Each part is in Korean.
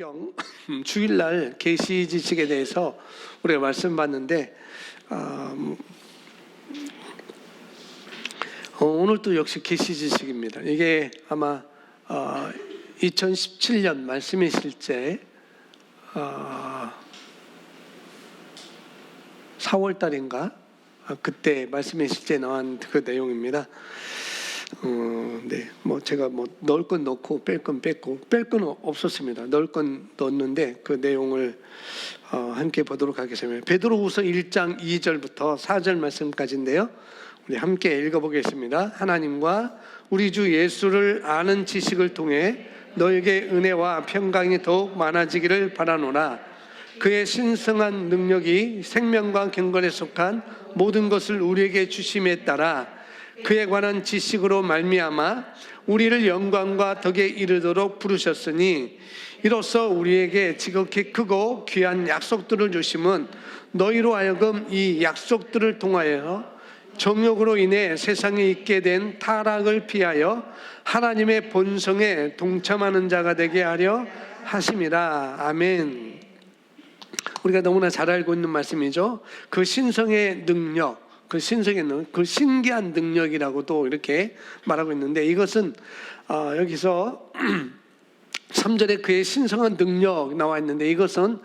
성경 주일날 계시 지식에 대해서 우리가 말씀 봤는데 어, 음, 어, 오늘도 역시 계시 지식입니다. 이게 아마 어, 2017년 말씀이실 때 어, 4월 달인가 아, 그때 말씀이실 때 나온 그 내용입니다. 어, 네, 뭐 제가 뭐 넣을 건 넣고 뺄 건 뺐고 뺄 건 없었습니다. 넣을 건 넣었는데 그 내용을 어, 함께 보도록 하겠습니다. 베드로후서 1장 2절부터 4절 말씀까지인데요. 우리 함께 읽어보겠습니다. 하나님과 우리 주 예수를 아는 지식을 통해 너에게 은혜와 평강이 더욱 많아지기를 바라노라. 그의 신성한 능력이 생명과 경건에 속한 모든 것을 우리에게 주심에 따라 그에 관한 지식으로 말미암아 우리를 영광과 덕에 이르도록 부르셨으니 이로써 우리에게 지극히 크고 귀한 약속들을 주심은 너희로 하여금 이 약속들을 통하여 정욕으로 인해 세상에 있게 된 타락을 피하여 하나님의 본성에 동참하는 자가 되게 하려 하심이라 아멘. 우리가 너무나 잘 알고 있는 말씀이죠. 그 신성의 능력, 그 신성의 능력, 그 신기한 능력이라고도 이렇게 말하고 있는데 이것은 어, 여기서 3절에 그의 신성한 능력 나와 있는데 이것은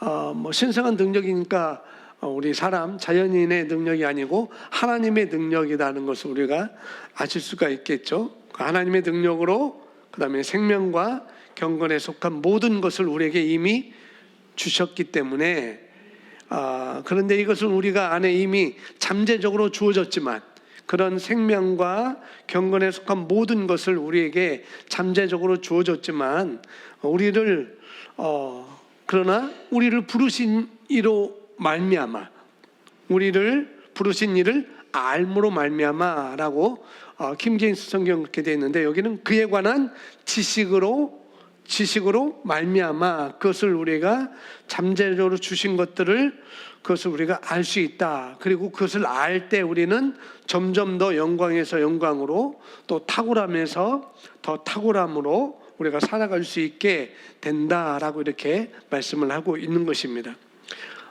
어, 뭐 신성한 능력이니까 어, 우리 사람 자연인의 능력이 아니고 하나님의 능력이라는 것을 우리가 아실 수가 있겠죠. 그 하나님의 능력으로 그다음에 생명과 경건에 속한 모든 것을 우리에게 이미 주셨기 때문에 아, 그런데 이것은 우리가 안에 이미 잠재적으로 주어졌지만 그런 생명과 경건에 속한 모든 것을 우리에게 잠재적으로 주어졌지만 우리를 어, 그러나 우리를 부르신 이로 말미암아 우리를 부르신 이를 알므로 말미암아라고 어, 킴제임스 성경 그렇게 되어 있는데 여기는 그에 관한 지식으로 지식으로 말미암아 그것을 우리가 잠재적으로 주신 것들을 그것을 우리가 알 수 있다. 그리고 그것을 알 때 우리는 점점 더 영광에서 영광으로 또 탁월함에서 더 탁월함으로 우리가 살아갈 수 있게 된다라고 이렇게 말씀을 하고 있는 것입니다.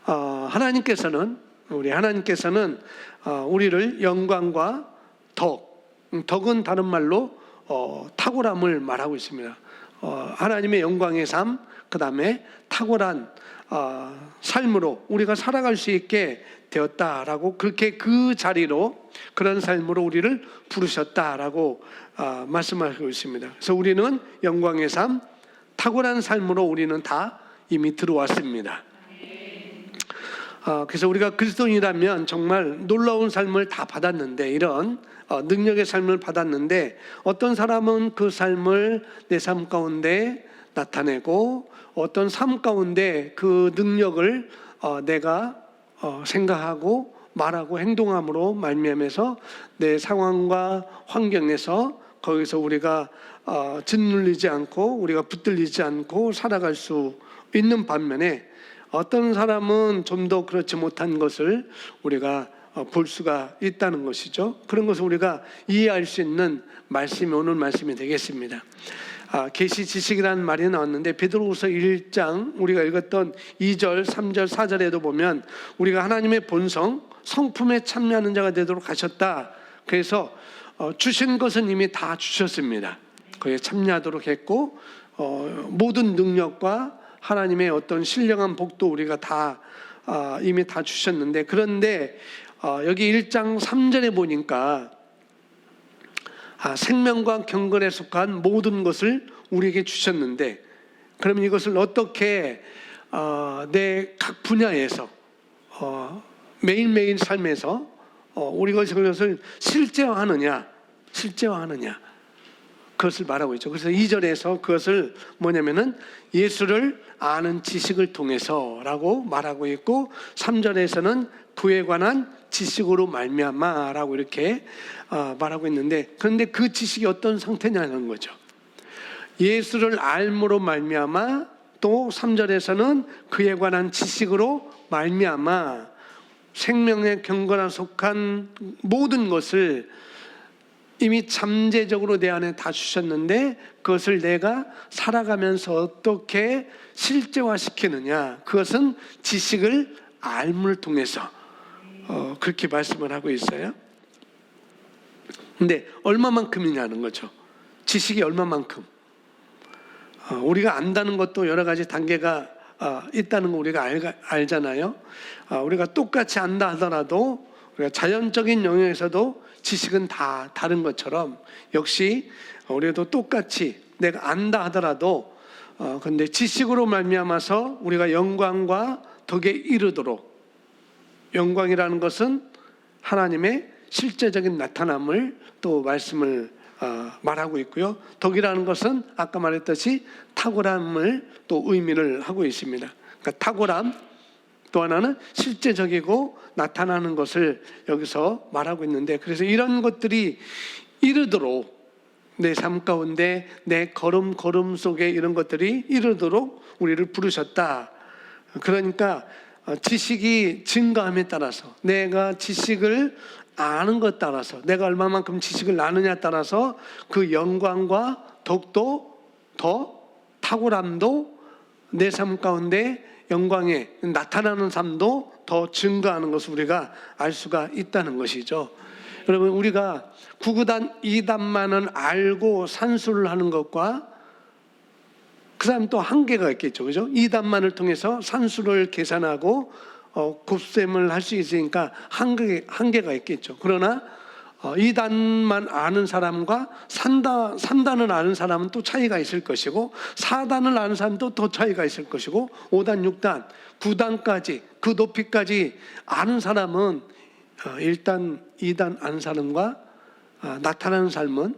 어, 하나님께서는 우리 하나님께서는 어, 우리를 영광과 덕, 음, 덕은 다른 말로 어, 탁월함을 말하고 있습니다. 어, 하나님의 영광의 삶, 그 다음에 탁월한 어, 삶으로 우리가 살아갈 수 있게 되었다라고 그렇게 그 자리로 그런 삶으로 우리를 부르셨다라고 어, 말씀하고 있습니다. 그래서 우리는 영광의 삶, 탁월한 삶으로 우리는 다 이미 들어왔습니다. 어, 그래서 우리가 그리스도인이라면 정말 놀라운 삶을 다 받았는데 이런 어, 능력의 삶을 받았는데 어떤 사람은 그 삶을 내 삶 가운데 나타내고 어떤 삶 가운데 그 능력을 어, 내가 어, 생각하고 말하고 행동함으로 말미암아서 내 상황과 환경에서 거기서 우리가 어, 짓눌리지 않고 우리가 붙들리지 않고 살아갈 수 있는 반면에 어떤 사람은 좀 더 그렇지 못한 것을 우리가 어, 볼 수가 있다는 것이죠. 그런 것을 우리가 이해할 수 있는 말씀이 오늘 말씀이 되겠습니다. 아, 계시 지식이라는 말이 나왔는데 베드로후서 1장 우리가 읽었던 2절, 3절, 4절에도 보면 우리가 하나님의 본성, 성품에 참여하는 자가 되도록 하셨다. 그래서 어, 주신 것은 이미 다 주셨습니다. 거기에 참여하도록 했고 어, 모든 능력과 하나님의 어떤 신령한 복도 우리가 다 아, 이미 다 주셨는데 그런데 어, 여기 1장 3절에 보니까 아, 생명과 경건에 속한 모든 것을 우리에게 주셨는데 그러면 이것을 어떻게 어, 내 각 분야에서 어, 매일매일 삶에서 어, 우리가 그것을 실제화하느냐 실제화하느냐 그것을 말하고 있죠. 그래서 2절에서 그것을 뭐냐면은 예수를 아는 지식을 통해서라고 말하고 있고 3절에서는 그에 관한 지식으로 말미암아라고 이렇게 어, 말하고 있는데 그런데 그 지식이 어떤 상태냐는 거죠. 예수를 알므로 말미암아 또 3절에서는 그에 관한 지식으로 말미암아 생명의 경건에 속한 모든 것을 이미 잠재적으로 내 안에 다 주셨는데 그것을 내가 살아가면서 어떻게 실제화시키느냐 그것은 지식을 알물 통해서 어, 그렇게 말씀을 하고 있어요. 근데 얼마만큼이냐는 거죠. 지식이 얼마만큼. 어, 우리가 안다는 것도 여러 가지 단계가 어, 있다는 거 우리가 알, 알잖아요. 어, 우리가 똑같이 안다 하더라도 우리가 자연적인 영역에서도 지식은 다 다른 것처럼 역시 우리도 똑같이 내가 안다 하더라도 어, 근데 지식으로 말미암아서 우리가 영광과 덕에 이르도록 영광이라는 것은 하나님의 실제적인 나타남을 또 말씀을 어, 말하고 있고요. 덕이라는 것은 아까 말했듯이 탁월함을 또 의미를 하고 있습니다. 그러니까 탁월함 또 하나는 실제적이고 나타나는 것을 여기서 말하고 있는데 그래서 이런 것들이 이르도록 내 삶 가운데 내 걸음 걸음 속에 이런 것들이 이르도록 우리를 부르셨다. 그러니까 어, 지식이 증가함에 따라서 내가 지식을 아는 것 따라서 내가 얼마만큼 지식을 아느냐 따라서 그 영광과 덕도 더 탁월함도 내 삶 가운데 영광에 나타나는 삶도 더 증가하는 것을 우리가 알 수가 있다는 것이죠. 여러분 우리가 구구단 이단만은 알고 산수를 하는 것과 그 다음 또 한계가 있겠죠. 그죠? 이단만을 통해서 산수를 계산하고 어, 곱셈을 할 수 있으니까 한계, 한계가 있겠죠. 그러나 어, 2단만 아는 사람과 3단, 3단을 아는 사람은 또 차이가 있을 것이고 4단을 아는 사람도 더 차이가 있을 것이고 5단, 6단, 9단까지 그 높이까지 아는 사람은 어, 1단, 2단 아는 사람과 어, 나타나는 삶은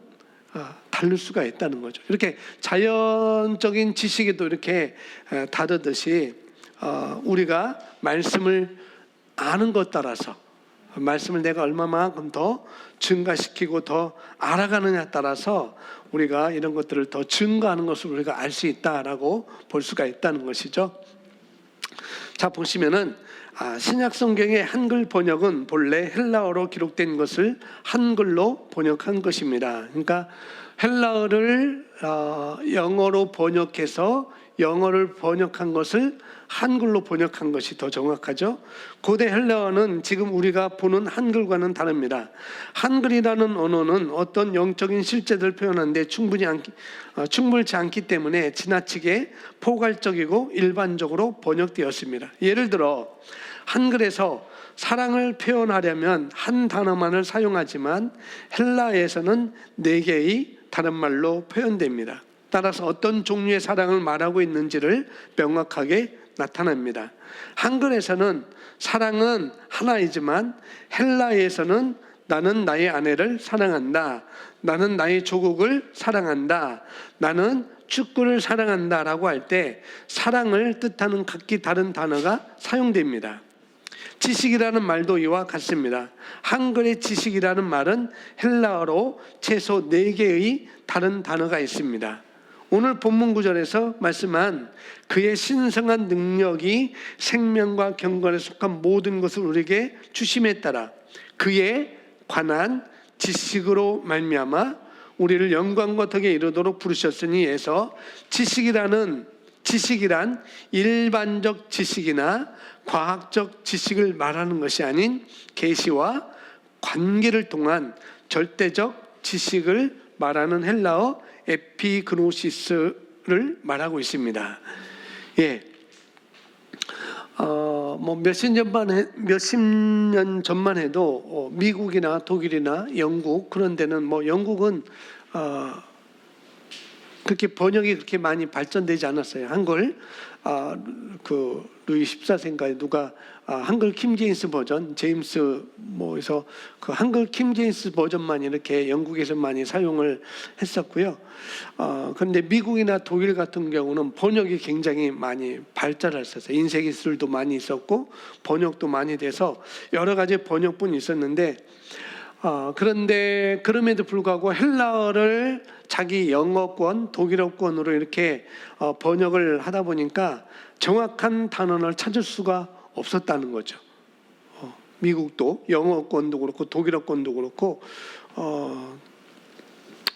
어, 다를 수가 있다는 거죠. 이렇게 자연적인 지식에도 이렇게 에, 다르듯이 어, 우리가 말씀을 아는 것 따라서 말씀을 내가 얼마만큼 더 증가시키고 더 알아가느냐 따라서 우리가 이런 것들을 더 증가하는 것을 우리가 알 수 있다라고 볼 수가 있다는 것이죠. 자 보시면은 아, 신약 성경의 한글 번역은 본래 헬라어로 기록된 것을 한글로 번역한 것입니다. 그러니까 헬라어를 어, 영어로 번역해서 영어를 번역한 것을 한글로 번역한 것이 더 정확하죠. 고대 헬라어는 지금 우리가 보는 한글과는 다릅니다. 한글이라는 언어는 어떤 영적인 실제들을 표현하는데 충분히 않기, 어, 충분치 않기 때문에 지나치게 포괄적이고 일반적으로 번역되었습니다. 예를 들어 한글에서 사랑을 표현하려면 한 단어만을 사용하지만 헬라에서는 네 개의 다른 말로 표현됩니다. 따라서 어떤 종류의 사랑을 말하고 있는지를 명확하게 나타납니다. 한글에서는 사랑은 하나이지만 헬라에서는 나는 나의 아내를 사랑한다. 나는 나의 조국을 사랑한다. 나는 축구를 사랑한다 라고 할 때 사랑을 뜻하는 각기 다른 단어가 사용됩니다. 지식이라는 말도 이와 같습니다. 한글의 지식이라는 말은 헬라어로 최소 4개의 다른 단어가 있습니다. 오늘 본문 구절에서 말씀한 그의 신성한 능력이 생명과 경건에 속한 모든 것을 우리에게 주심에 따라 그에 관한 지식으로 말미암아 우리를 영광과 덕에 이르도록 부르셨으니 해서 지식이라는 지식이란 일반적 지식이나 과학적 지식을 말하는 것이 아닌 계시와 관계를 통한 절대적 지식을 말하는 헬라어 에피그노시스를 말하고 있습니다. 예. 어, 뭐 몇십 년만 해, 몇십 년 전만 해도 어, 미국이나 독일이나 영국 그런 데는 뭐 영국은 어, 그렇게 번역이 그렇게 많이 발전되지 않았어요. 한글 아, 그 루이 14세인가 누가 아, 한글 킴제임스 버전 제임스 뭐에서 그 한글 킴제임스 버전만 이렇게 영국에서 많이 사용을 했었고요. 어, 그런데 미국이나 독일 같은 경우는 번역이 굉장히 많이 발달했었어요. 인쇄 기술도 많이 있었고 번역도 많이 돼서 여러 가지 번역본이 있었는데 어, 그런데 그럼에도 불구하고 헬라어를 자기 영어권, 독일어권으로 이렇게 어, 번역을 하다 보니까 정확한 단어를 찾을 수가 없었다는 거죠. 어, 미국도 영어권도 그렇고 독일어권도 그렇고 어,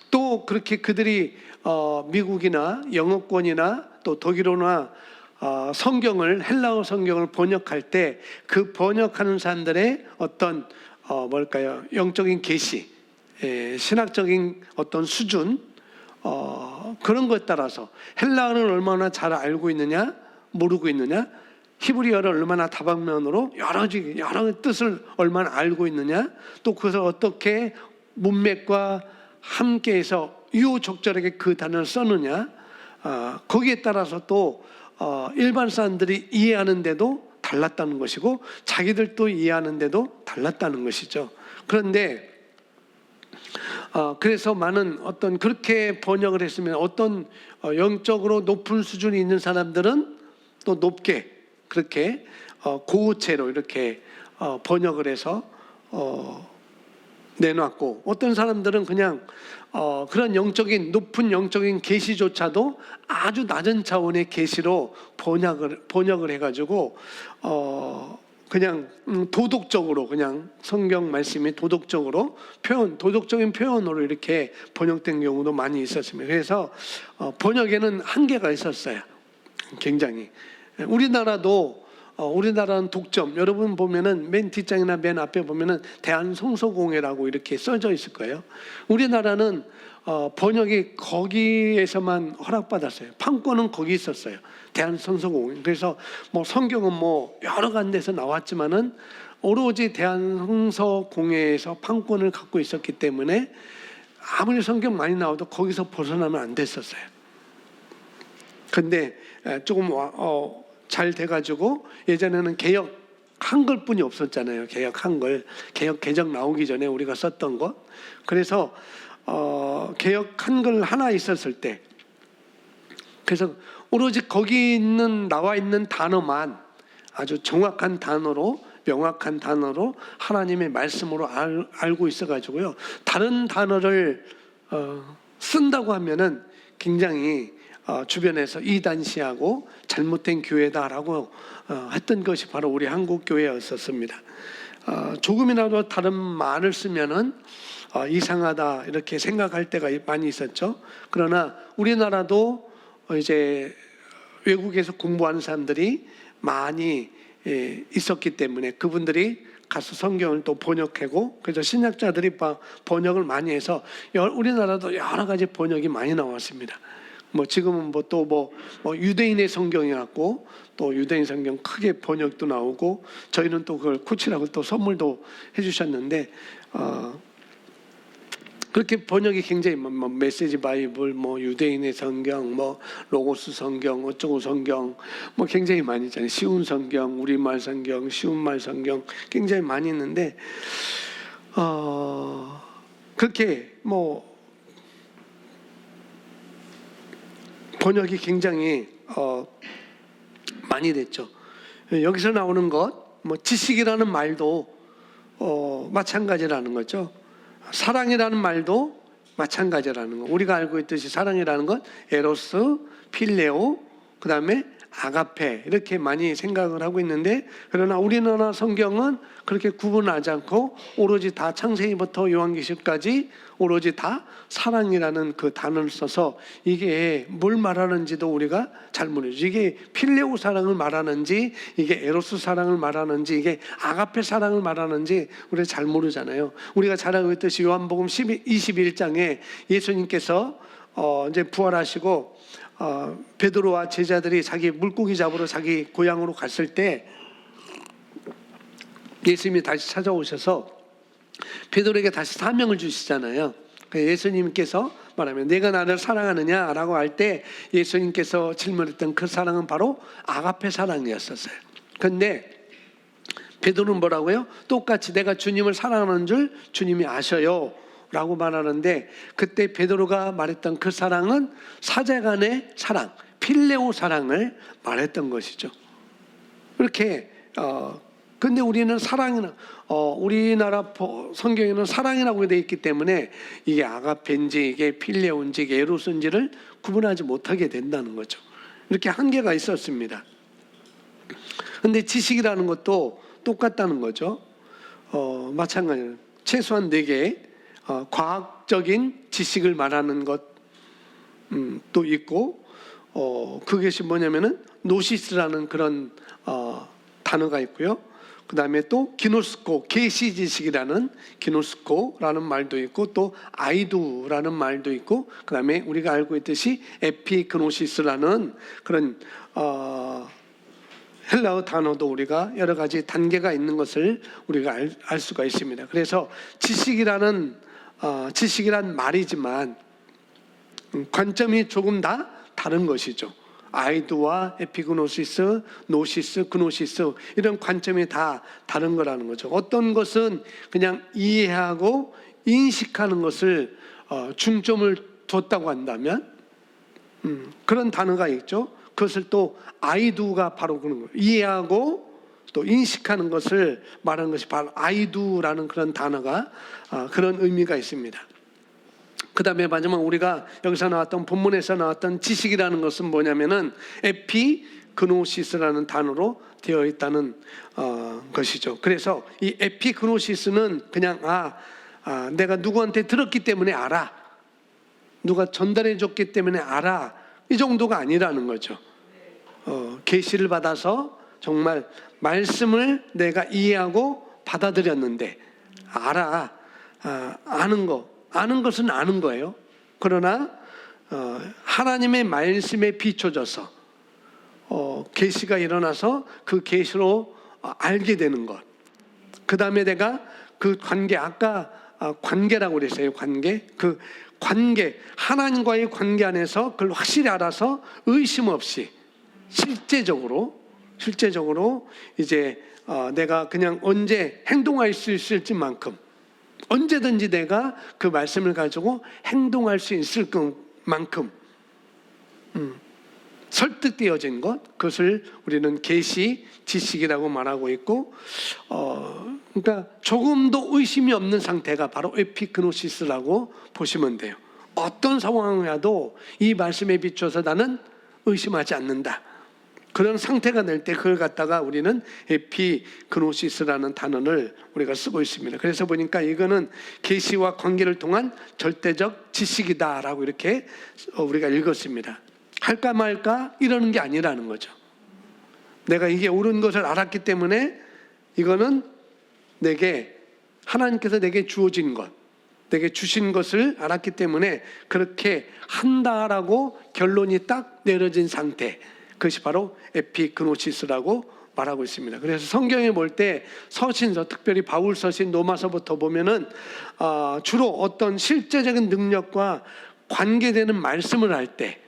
또 그렇게 그들이 어, 미국이나 영어권이나 또 독일어나 어, 성경을 헬라어 성경을 번역할 때 그 번역하는 사람들의 어떤 어, 뭘까요? 영적인 계시, 예, 신학적인 어떤 수준 어, 그런 것에 따라서 헬라어를 얼마나 잘 알고 있느냐 모르고 있느냐 히브리어를 얼마나 다방면으로 여러 가지 여러 뜻을 얼마나 알고 있느냐 또 그것을 어떻게 문맥과 함께해서 유효적절하게 그 단어를 써느냐 아, 거기에 따라서 또 어, 일반 사람들이 이해하는데도 달랐다는 것이고 자기들도 이해하는데도 달랐다는 것이죠. 그런데 어, 그래서 많은 어떤 그렇게 번역을 했으면 어떤 어, 영적으로 높은 수준이 있는 사람들은 또 높게 그렇게 어, 고체로 이렇게 어, 번역을 해서 어, 내놨고 어떤 사람들은 그냥 어, 그런 영적인 높은 영적인 계시조차도 아주 낮은 차원의 계시로 번역을 번역을 해가지고 어, 그냥 음, 도덕적으로 그냥 성경 말씀이 도덕적으로 표현 도덕적인 표현으로 이렇게 번역된 경우도 많이 있었습니다. 그래서 어, 번역에는 한계가 있었어요. 굉장히 우리나라도 어, 우리나라는 독점 여러분 보면은 맨 뒷장이나 맨 앞에 보면은 대한성서공회라고 이렇게 써져 있을 거예요. 우리나라는 어, 번역이 거기에서만 허락받았어요. 판권은 거기 있었어요. 대한성서공회. 그래서 뭐 성경은 뭐 여러 간데서 나왔지만은 오로지 대한성서공회에서 판권을 갖고 있었기 때문에 아무리 성경 많이 나와도 거기서 벗어나면 안 됐었어요. 근데 에, 조금 와- 어, 잘 돼가지고 예전에는 개혁 한글뿐이 없었잖아요. 개혁 한글, 개혁 개정 나오기 전에 우리가 썼던 것. 그래서 어, 개혁 한글 하나 있었을 때, 그래서 오로지 거기 있는 나와 있는 단어만 아주 정확한 단어로 명확한 단어로 하나님의 말씀으로 알, 알고 있어가지고요. 다른 단어를 어, 쓴다고 하면은 굉장히 어, 주변에서 이단시하고 잘못된 교회다라고 어, 했던 것이 바로 우리 한국 교회였었습니다. 어, 조금이라도 다른 말을 쓰면은 어, 이상하다 이렇게 생각할 때가 많이 있었죠. 그러나 우리나라도 어, 이제 외국에서 공부하는 사람들이 많이 예, 있었기 때문에 그분들이 가서 성경을 또 번역하고 그래서 신약자들이 바- 번역을 많이 해서 여- 우리나라도 여러 가지 번역이 많이 나왔습니다. 뭐 지금은 뭐또뭐 유대인의 성경이라고 또 유대인 성경 크게 번역도 나오고 저희는 또 그걸 코치라고 또 선물도 해주셨는데 어, 그렇게 번역이 굉장히 뭐, 뭐 메시지 바이블, 뭐 유대인의 성경, 뭐 로고스 성경, 어쩌고 성경, 뭐 굉장히 많이 있잖아요. 쉬운 성경, 우리말 성경, 쉬운 말 성경 굉장히 많이 있는데 어 그렇게 뭐 번역이 굉장히 어 많이 됐죠. 여기서 나오는 것, 뭐 지식이라는 말도 어 마찬가지라는 거죠. 사랑이라는 말도 마찬가지라는 거. 우리가 알고 있듯이 사랑이라는 건 에로스, 필레오, 그 다음에 아가페 이렇게 많이 생각을 하고 있는데 그러나 우리나라 성경은 그렇게 구분하지 않고 오로지 다 창세기부터 요한계시까지 오로지 다 사랑이라는 그 단어를 써서 이게 뭘 말하는지도 우리가 잘 모르죠. 이게 필레오 사랑을 말하는지 이게 에로스 사랑을 말하는지 이게 아가페 사랑을 말하는지 우리가 잘 모르잖아요. 우리가 잘 알고 있듯이 요한복음 12, 21장에 예수님께서 어 이제 부활하시고 어, 베드로와 제자들이 자기 물고기 잡으러 자기 고향으로 갔을 때 예수님이 다시 찾아오셔서 베드로에게 다시 사명을 주시잖아요. 그 예수님께서 말하면 내가 나를 사랑하느냐라고 할 때 예수님께서 질문했던 그 사랑은 바로 아가페 사랑이었었어요. 근데 베드로는 뭐라고요? 똑같이 내가 주님을 사랑하는 줄 주님이 아셔요. 라고 말하는데 그때 베드로가 말했던 그 사랑은 사제간의 사랑, 필레오 사랑을 말했던 것이죠. 그렇게 어 근데 우리는 사랑이나 어 우리나라 보- 성경에는 사랑이라고 되어 있기 때문에 이게 아가페인지 이게 이게 에로스인지를 구분하지 못하게 된다는 거죠. 이렇게 한계가 있었습니다. 근데 지식이라는 것도 똑같다는 거죠. 어 마찬가지로 최소한 네 개. 어, 과학적인 지식을 말하는 것도 음, 또 있고 어, 그것이 뭐냐면은 노시스라는 그런 어, 단어가 있고요. 그 다음에 또 기노스코, 계시 지식이라는 기노스코라는 말도 있고 또 아이두라는 말도 있고 그 다음에 우리가 알고 있듯이 에피그노시스라는 그런 어, 헬라어 단어도 우리가 여러 가지 단계가 있는 것을 우리가 알, 알 수가 있습니다. 그래서 지식이라는 어, 지식이란 말이지만 음, 관점이 조금 다 다른 것이죠. 아이드와 에피그노시스, 노시스, 그노시스 이런 관점이 다 다른 거라는 거죠. 어떤 것은 그냥 이해하고 인식하는 것을 어, 중점을 뒀다고 한다면 음, 그런 단어가 있죠. 그것을 또 아이두가 바로 그런 거예요. 이해하고 또 인식하는 것을 말하는 것이 바로 아이두라는 그런 단어가 아, 그런 의미가 있습니다. 그 다음에 마지막 우리가 여기서 나왔던 본문에서 나왔던 지식이라는 것은 뭐냐면은 에피 그노시스라는 단어로 되어 있다는 어, 것이죠. 그래서 이 에피 그노시스는 그냥 아, 아 내가 누구한테 들었기 때문에 알아. 누가 전달해 줬기 때문에 알아. 이 정도가 아니라는 거죠. 어, 계시를 받아서 정말 말씀을 내가 이해하고 받아들였는데 알아. 아, 아는 거. 아는 것은 아는 거예요. 그러나 어, 하나님의 말씀에 비춰져서 어, 계시가 일어나서 그 계시로 어, 알게 되는 것. 그 다음에 내가 그 관계 아까 아, 관계라고 그랬어요. 관계 그 관계 하나님과의 관계 안에서 그걸 확실히 알아서 의심 없이 실제적으로 실제적으로 이제 어, 내가 그냥 언제 행동할 수 있을지 만큼 언제든지 내가 그 말씀을 가지고 행동할 수 있을 만큼 음, 설득되어진 것 그것을 우리는 계시 지식이라고 말하고 있고 어, 그러니까 조금도 의심이 없는 상태가 바로 에피크노시스라고 보시면 돼요. 어떤 상황이라도 이 말씀에 비춰서 나는 의심하지 않는다. 그런 상태가 될 때 그걸 갖다가 우리는 에피그노시스라는 단어를 우리가 쓰고 있습니다. 그래서 보니까 이거는 계시와 관계를 통한 절대적 지식이다라고 이렇게 우리가 읽었습니다. 할까 말까 이러는 게 아니라는 거죠. 내가 이게 옳은 것을 알았기 때문에 이거는 내게 하나님께서 내게 주어진 것, 내게 주신 것을 알았기 때문에 그렇게 한다라고 결론이 딱 내려진 상태. 그것이 바로 에피그노시스라고 말하고 있습니다. 그래서 성경에 볼 때 서신서, 특별히 바울 서신 로마서부터 보면은 어, 주로 어떤 실제적인 능력과 관계되는 말씀을 할 때,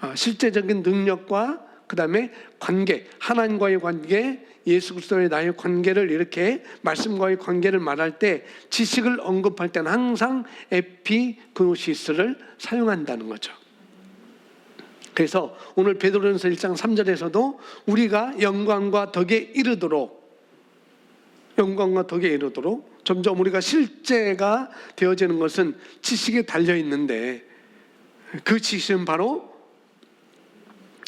어, 실제적인 능력과 그 다음에 관계, 하나님과의 관계, 예수 그리스도의 나의 관계를 이렇게 말씀과의 관계를 말할 때 지식을 언급할 때는 항상 에피그노시스를 사용한다는 거죠. 그래서 오늘 베드로전서 1장 3절에서도 우리가 영광과 덕에 이르도록 영광과 덕에 이르도록 점점 우리가 실제가 되어지는 것은 지식에 달려 있는데 그 지식은 바로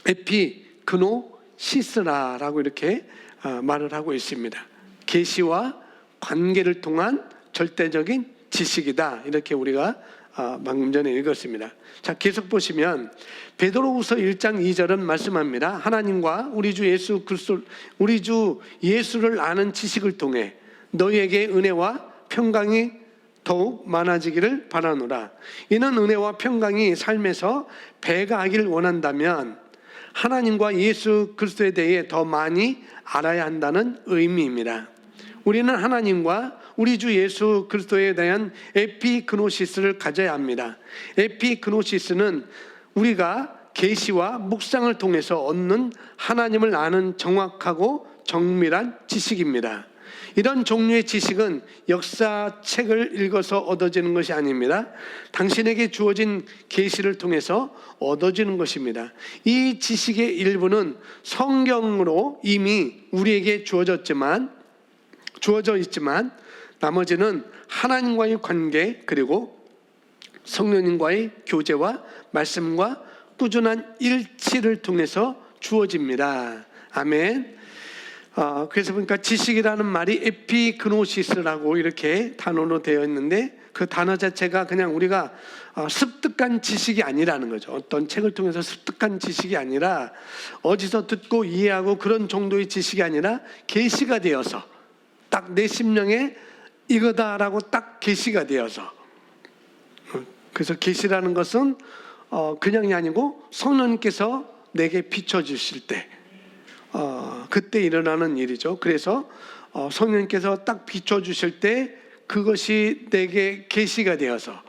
에피 그노 시스라라고 이렇게 어, 말을 하고 있습니다. 계시와 관계를 통한 절대적인 지식이다 이렇게 우리가 어, 방금 전에 읽었습니다. 자, 계속 보시면 베드로후서 1장 2절은 말씀합니다. 하나님과 우리 주 예수 그리스도 우리 주 예수를 아는 지식을 통해 너희에게 은혜와 평강이 더욱 많아지기를 바라노라. 이는 은혜와 평강이 삶에서 배가 하길 원한다면 하나님과 예수 그리스도에 대해 더 많이 알아야 한다는 의미입니다. 우리는 하나님과 우리 주 예수 그리스도에 대한 에피그노시스를 가져야 합니다. 에피그노시스는 우리가 계시와 묵상을 통해서 얻는 하나님을 아는 정확하고 정밀한 지식입니다. 이런 종류의 지식은 역사책을 읽어서 얻어지는 것이 아닙니다. 당신에게 주어진 계시를 통해서 얻어지는 것입니다. 이 지식의 일부는 성경으로 이미 우리에게 주어졌지만 주어져 있지만 나머지는 하나님과의 관계 그리고 성령님과의 교제와 말씀과 꾸준한 일치를 통해서 주어집니다. 아멘. 어, 그래서 보니까 지식이라는 말이 에피그노시스라고 이렇게 단어로 되어 있는데 그 단어 자체가 그냥 우리가 어, 습득한 지식이 아니라는 거죠. 어떤 책을 통해서 습득한 지식이 아니라 어디서 듣고 이해하고 그런 정도의 지식이 아니라 계시가 되어서 딱 내 심령에 이거다라고 딱 계시가 되어서 어, 그래서 계시라는 것은 어, 그냥이 아니고 성령님께서 내게 비춰 주실 때 어, 그때 일어나는 일이죠. 그래서 어, 성령님께서 딱 비춰 주실 때 그것이 내게 계시가 되어서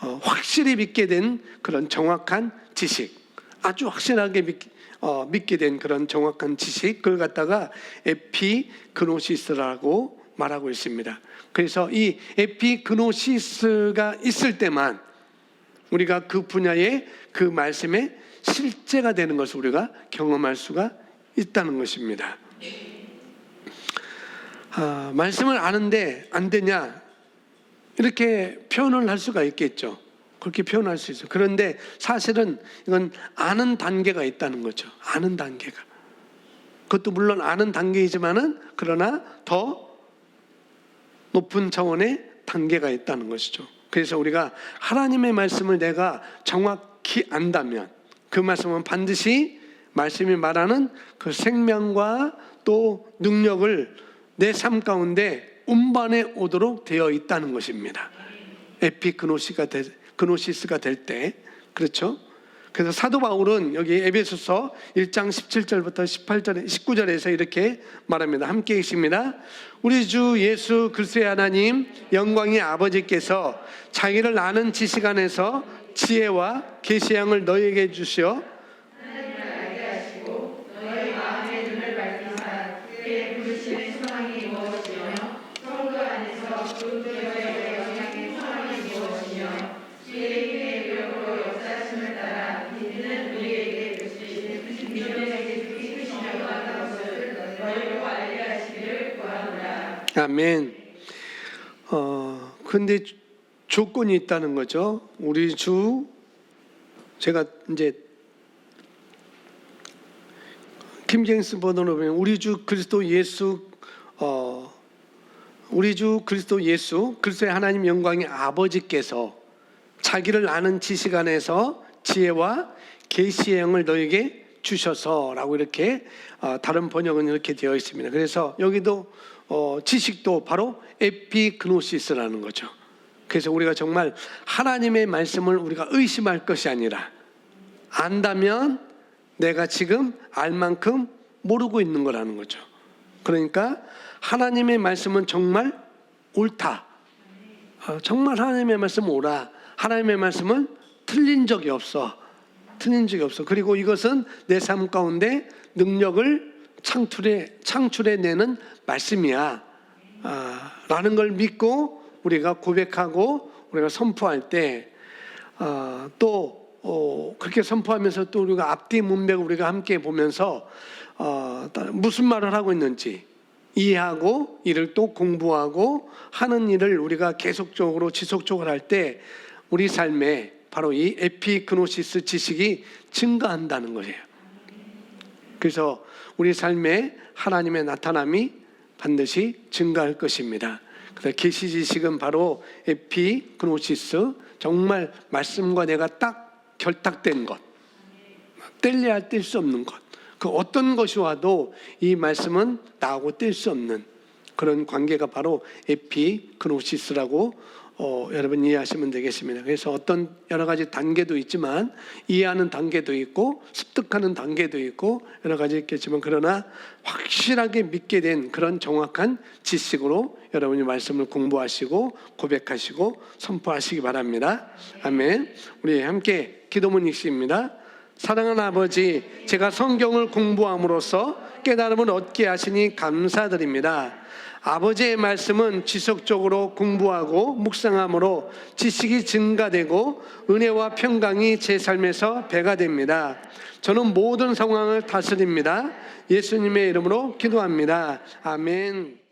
어, 확실히 믿게 된 그런 정확한 지식, 아주 확실하게 믿, 어, 믿게 된 그런 정확한 지식, 그걸 갖다가 에피그노시스라고 말하고 있습니다. 그래서 이 에피그노시스가 있을 때만 우리가 그 분야의 그 말씀의 실제가 되는 것을 우리가 경험할 수가 있다는 것입니다. 아, 말씀을 아는데 안 되냐 이렇게 표현을 할 수가 있겠죠. 그렇게 표현할 수 있어요. 그런데 사실은 이건 아는 단계가 있다는 거죠. 아는 단계가. 그것도 물론 아는 단계이지만은 그러나 더 높은 차원의 단계가 있다는 것이죠. 그래서 우리가 하나님의 말씀을 내가 정확히 안다면 그 말씀은 반드시 말씀이 말하는 그 생명과 또 능력을 내 삶 가운데 운반해 오도록 되어 있다는 것입니다. 에피그노시가 되, 그노시스가 될 때 그렇죠? 그래서 사도 바울은 여기 에베소서 1장 17절부터 18절 19절에서 이렇게 말합니다. 함께 읽습니다. 우리 주 예수 그리스도의 하나님 영광의 아버지께서 자기를 아는 지식 안에서 지혜와 계시양을 너희에게 주시어 아멘. 어, 근데 조- 조건이 있다는 거죠. 우리 주, 제가 이제, 킴제임스 버전으로 보면 우리 주 그리스도 예수, 어, 우리 주 그리스도 예수, 그리스도의 하나님 영광의 아버지께서 자기를 아는 지식 안에서 지혜와 계시의 영을 너에게 주셔서라고 이렇게 어, 다른 번역은 이렇게 되어 있습니다. 그래서 여기도 어, 지식도 바로 에피그노시스라는 거죠. 그래서 우리가 정말 하나님의 말씀을 우리가 의심할 것이 아니라 안다면 내가 지금 알 만큼 모르고 있는 거라는 거죠. 그러니까 하나님의 말씀은 정말 옳다. 어, 정말 하나님의 말씀 옳아. 하나님의 말씀은 틀린 적이 없어. 틀린 적이 없어. 그리고 이것은 내 삶 가운데 능력을 창출해 창출해 내는 말씀이야. 아, 라는 걸 믿고 우리가 고백하고 우리가 선포할 때, 아, 또, 어, 그렇게 선포하면서 또 우리가 앞뒤 문맥을 우리가 함께 보면서, 어, 무슨 말을 하고 있는지 이해하고 이를 또 공부하고 하는 일을 우리가 계속적으로 지속적으로 할 때 우리 삶에 바로 이 에피그노시스 지식이 증가한다는 거예요. 그래서 우리 삶에 하나님의 나타남이 반드시 증가할 것입니다. 그래서 계시 지식은 바로 에피그노시스 정말 말씀과 내가 딱 결탁된 것, 뗄래야 뗄 수 없는 것. 그 어떤 것이 와도 이 말씀은 나하고 뗄 수 없는 그런 관계가 바로 에피그노시스라고 어, 여러분 이해하시면 되겠습니다. 그래서 어떤 여러 가지 단계도 있지만 이해하는 단계도 있고 습득하는 단계도 있고 여러 가지 있겠지만 그러나 확실하게 믿게 된 그런 정확한 지식으로 여러분이 말씀을 공부하시고 고백하시고 선포하시기 바랍니다. 아멘. 우리 함께 기도문 읽습니다. 사랑하는 아버지, 제가 성경을 공부함으로써 깨달음을 얻게 하시니 감사드립니다. 아버지의 말씀은 지속적으로 공부하고 묵상함으로 지식이 증가되고 은혜와 평강이 제 삶에서 배가 됩니다. 저는 모든 상황을 다스립니다. 예수님의 이름으로 기도합니다. 아멘.